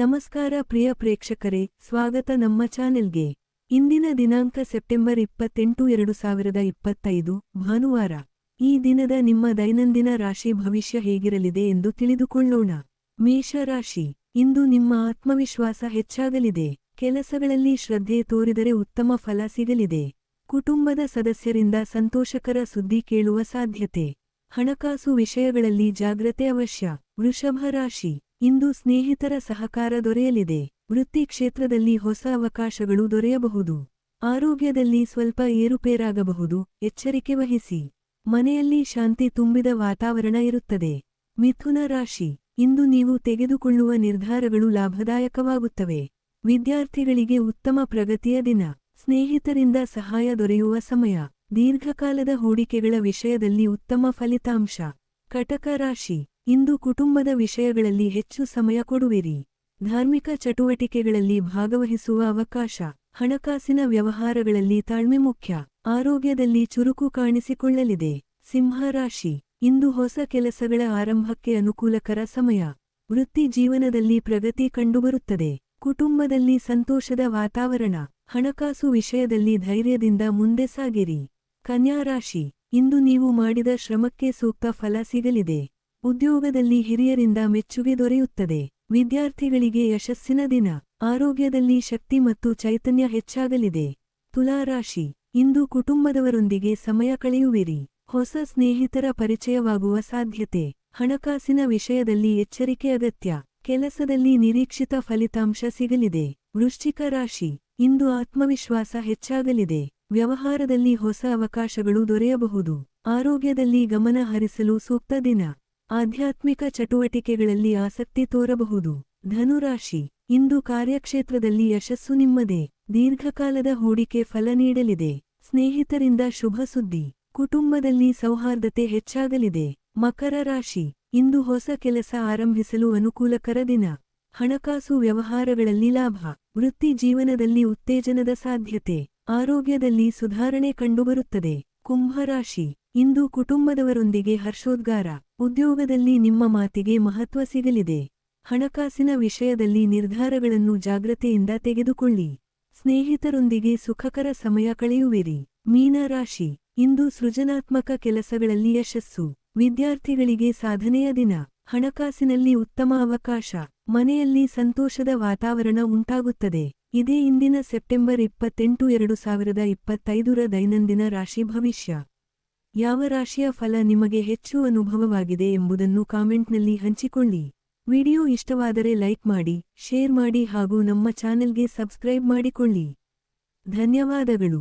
ನಮಸ್ಕಾರ ಪ್ರಿಯ ಪ್ರೇಕ್ಷಕರೇ, ಸ್ವಾಗತ ನಮ್ಮ ಚಾನೆಲ್ಗೆ. ಇಂದಿನ ದಿನಾಂಕ ಸೆಪ್ಟೆಂಬರ್ ಇಪ್ಪತ್ತೆಂಟು ಎರಡು ಸಾವಿರದ ಇಪ್ಪತ್ತೈದು, ಭಾನುವಾರ. ಈ ದಿನದ ನಿಮ್ಮ ದೈನಂದಿನ ರಾಶಿ ಭವಿಷ್ಯ ಹೇಗಿರಲಿದೆ ಎಂದು ತಿಳಿದುಕೊಳ್ಳೋಣ. ಮೇಷ ರಾಶಿ ಇಂದು ನಿಮ್ಮ ಆತ್ಮವಿಶ್ವಾಸ ಹೆಚ್ಚಾಗಲಿದೆ. ಕೆಲಸಗಳಲ್ಲಿ ಶ್ರದ್ಧೆ ತೋರಿದರೆ ಉತ್ತಮ ಫಲ ಸಿಗಲಿದೆ. ಕುಟುಂಬದ ಸದಸ್ಯರಿಂದ ಸಂತೋಷಕರ ಸುದ್ದಿ ಕೇಳುವ ಸಾಧ್ಯತೆ. ಹಣಕಾಸು ವಿಷಯಗಳಲ್ಲಿ ಜಾಗ್ರತೆ ಅವಶ್ಯ. ವೃಷಭ ರಾಶಿ. ಇಂದು ಸ್ನೇಹಿತರ ಸಹಕಾರ ದೊರೆಯಲಿದೆ. ವೃತ್ತಿ ಕ್ಷೇತ್ರದಲ್ಲಿ ಹೊಸ ಅವಕಾಶಗಳು ದೊರೆಯಬಹುದು. ಆರೋಗ್ಯದಲ್ಲಿ ಸ್ವಲ್ಪ ಏರುಪೇರಾಗಬಹುದು. ಎಚ್ಚರಿಕೆ ವಹಿಸಿ. ಮನೆಯಲ್ಲಿ ಶಾಂತಿ ತುಂಬಿದ ವಾತಾವರಣ ಇರುತ್ತದೆ. ಮಿಥುನ ರಾಶಿ. ಇಂದು ನೀವು ತೆಗೆದುಕೊಳ್ಳುವ ನಿರ್ಧಾರಗಳು ಲಾಭದಾಯಕವಾಗುತ್ತವೆ. ವಿದ್ಯಾರ್ಥಿಗಳಿಗೆ ಉತ್ತಮ ಪ್ರಗತಿಯ ದಿನ. ಸ್ನೇಹಿತರಿಂದ ಸಹಾಯ ದೊರೆಯುವ ಸಮಯ. ದೀರ್ಘಕಾಲದ ಹೂಡಿಕೆಗಳ ವಿಷಯದಲ್ಲಿ ಉತ್ತಮ ಫಲಿತಾಂಶ. ಕಟಕ ರಾಶಿ. ಇಂದು ಕುಟುಂಬದ ವಿಷಯಗಳಲ್ಲಿ ಹೆಚ್ಚು ಸಮಯ ಕೊಡುವಿರಿ. ಧಾರ್ಮಿಕ ಚಟುವಟಿಕೆಗಳಲ್ಲಿ ಭಾಗವಹಿಸುವ ಅವಕಾಶ. ಹಣಕಾಸಿನ ವ್ಯವಹಾರಗಳಲ್ಲಿ ತಾಳ್ಮೆ ಮುಖ್ಯ. ಆರೋಗ್ಯದಲ್ಲಿ ಚುರುಕು ಕಾಣಿಸಿಕೊಳ್ಳಲಿದೆ. ಸಿಂಹರಾಶಿ ಇಂದು ಹೊಸ ಕೆಲಸಗಳ ಆರಂಭಕ್ಕೆ ಅನುಕೂಲಕರ ಸಮಯ. ವೃತ್ತಿ ಜೀವನದಲ್ಲಿ ಪ್ರಗತಿ ಕಂಡುಬರುತ್ತದೆ. ಕುಟುಂಬದಲ್ಲಿ ಸಂತೋಷದ ವಾತಾವರಣ. ಹಣಕಾಸು ವಿಷಯದಲ್ಲಿ ಧೈರ್ಯದಿಂದ ಮುಂದೆ ಸಾಗಿರಿ. ಕನ್ಯಾ ರಾಶಿ, ಇಂದು ನೀವು ಮಾಡಿದ ಶ್ರಮಕ್ಕೆ ಸೂಕ್ತ ಫಲ ಸಿಗಲಿದೆ. ಉದ್ಯೋಗದಲ್ಲಿ ಹಿರಿಯರಿಂದ ಮೆಚ್ಚುಗೆ ದೊರೆಯುತ್ತದೆ. ವಿದ್ಯಾರ್ಥಿಗಳಿಗೆ ಯಶಸ್ಸಿನ ದಿನ, ಆರೋಗ್ಯದಲ್ಲಿ ಶಕ್ತಿ ಮತ್ತು ಚೈತನ್ಯ ಹೆಚ್ಚಾಗಲಿದೆ. ತುಲಾರಾಶಿ ಇಂದು ಕುಟುಂಬದವರೊಂದಿಗೆ ಸಮಯ ಕಳೆಯುವಿರಿ. ಹೊಸ ಸ್ನೇಹಿತರ ಪರಿಚಯವಾಗುವ ಸಾಧ್ಯತೆ, ಹಣಕಾಸಿನ ವಿಷಯದಲ್ಲಿ ಎಚ್ಚರಿಕೆ ಅಗತ್ಯ, ಕೆಲಸದಲ್ಲಿ ನಿರೀಕ್ಷಿತ ಫಲಿತಾಂಶ ಸಿಗಲಿದೆ. ವೃಶ್ಚಿಕ ರಾಶಿ, ಇಂದು ಆತ್ಮವಿಶ್ವಾಸ ಹೆಚ್ಚಾಗಲಿದೆ. ವ್ಯವಹಾರದಲ್ಲಿ ಹೊಸ ಅವಕಾಶಗಳು ದೊರೆಯಬಹುದು. ಆರೋಗ್ಯದಲ್ಲಿ ಗಮನ ಹರಿಸಲು ಸೂಕ್ತ ದಿನ. ಆಧ್ಯಾತ್ಮಿಕ ಚಟುವಟಿಕೆಗಳಲ್ಲಿ ಆಸಕ್ತಿ ತೋರಬಹುದು. ಧನುರಾಶಿ. ಇಂದು ಕಾರ್ಯಕ್ಷೇತ್ರದಲ್ಲಿ ಯಶಸ್ಸು ನಿಮ್ಮದೇ. ದೀರ್ಘಕಾಲದ ಹೂಡಿಕೆ ಫಲ ನೀಡಲಿದೆ. ಸ್ನೇಹಿತರಿಂದ ಶುಭ ಸುದ್ದಿ. ಕುಟುಂಬದಲ್ಲಿ ಸೌಹಾರ್ದತೆ ಹೆಚ್ಚಾಗಲಿದೆ. ಮಕರ ರಾಶಿ. ಇಂದು ಹೊಸ ಕೆಲಸ ಆರಂಭಿಸಲು ಅನುಕೂಲಕರ ದಿನ. ಹಣಕಾಸು ವ್ಯವಹಾರಗಳಲ್ಲಿ ಲಾಭ. ವೃತ್ತಿ ಜೀವನದಲ್ಲಿ ಉತ್ತೇಜನದ ಸಾಧ್ಯತೆ. ಆರೋಗ್ಯದಲ್ಲಿ ಸುಧಾರಣೆ ಕಂಡುಬರುತ್ತದೆ. ಕುಂಭರಾಶಿ. ಇಂದು ಕುಟುಂಬದವರೊಂದಿಗೆ ಹರ್ಷೋದ್ಗಾರ. ಉದ್ಯೋಗದಲ್ಲಿ ನಿಮ್ಮ ಮಾತಿಗೆ ಮಹತ್ವ ಸಿಗಲಿದೆ. ಹಣಕಾಸಿನ ವಿಷಯದಲ್ಲಿ ನಿರ್ಧಾರಗಳನ್ನು ಜಾಗ್ರತೆಯಿಂದ ತೆಗೆದುಕೊಳ್ಳಿ. ಸ್ನೇಹಿತರೊಂದಿಗೆ ಸುಖಕರ ಸಮಯ ಕಳೆಯುವಿರಿ. ಮೀನರಾಶಿ. ಇಂದು ಸೃಜನಾತ್ಮಕ ಕೆಲಸಗಳಲ್ಲಿ ಯಶಸ್ಸು. ವಿದ್ಯಾರ್ಥಿಗಳಿಗೆ ಸಾಧನೆಯ ದಿನ. ಹಣಕಾಸಿನಲ್ಲಿ ಉತ್ತಮ ಅವಕಾಶ. ಮನೆಯಲ್ಲಿ ಸಂತೋಷದ ವಾತಾವರಣ ಉಂಟಾಗುತ್ತದೆ. ಇದೇ ಇಂದಿನ ಸೆಪ್ಟೆಂಬರ್ ಇಪ್ಪತ್ತೆಂಟು ಎರಡು ಸಾವಿರದ ಇಪ್ಪತ್ತೈದರ ದೈನಂದಿನ ರಾಶಿ ಭವಿಷ್ಯ. ಯಾವ ರಾಶಿಯ ಫಲ ನಿಮಗೆ ಹೆಚ್ಚು ಅನುಭವವಾಗಿದೆ ಎಂಬುದನ್ನು ಕಾಮೆಂಟ್ನಲ್ಲಿ ಹಂಚಿಕೊಳ್ಳಿ. ವಿಡಿಯೋ ಇಷ್ಟವಾದರೆ ಲೈಕ್ ಮಾಡಿ, ಶೇರ್ ಮಾಡಿ ಹಾಗೂ ನಮ್ಮ ಚಾನೆಲ್ಗೆ ಸಬ್ಸ್ಕ್ರೈಬ್ ಮಾಡಿಕೊಳ್ಳಿ. ಧನ್ಯವಾದಗಳು.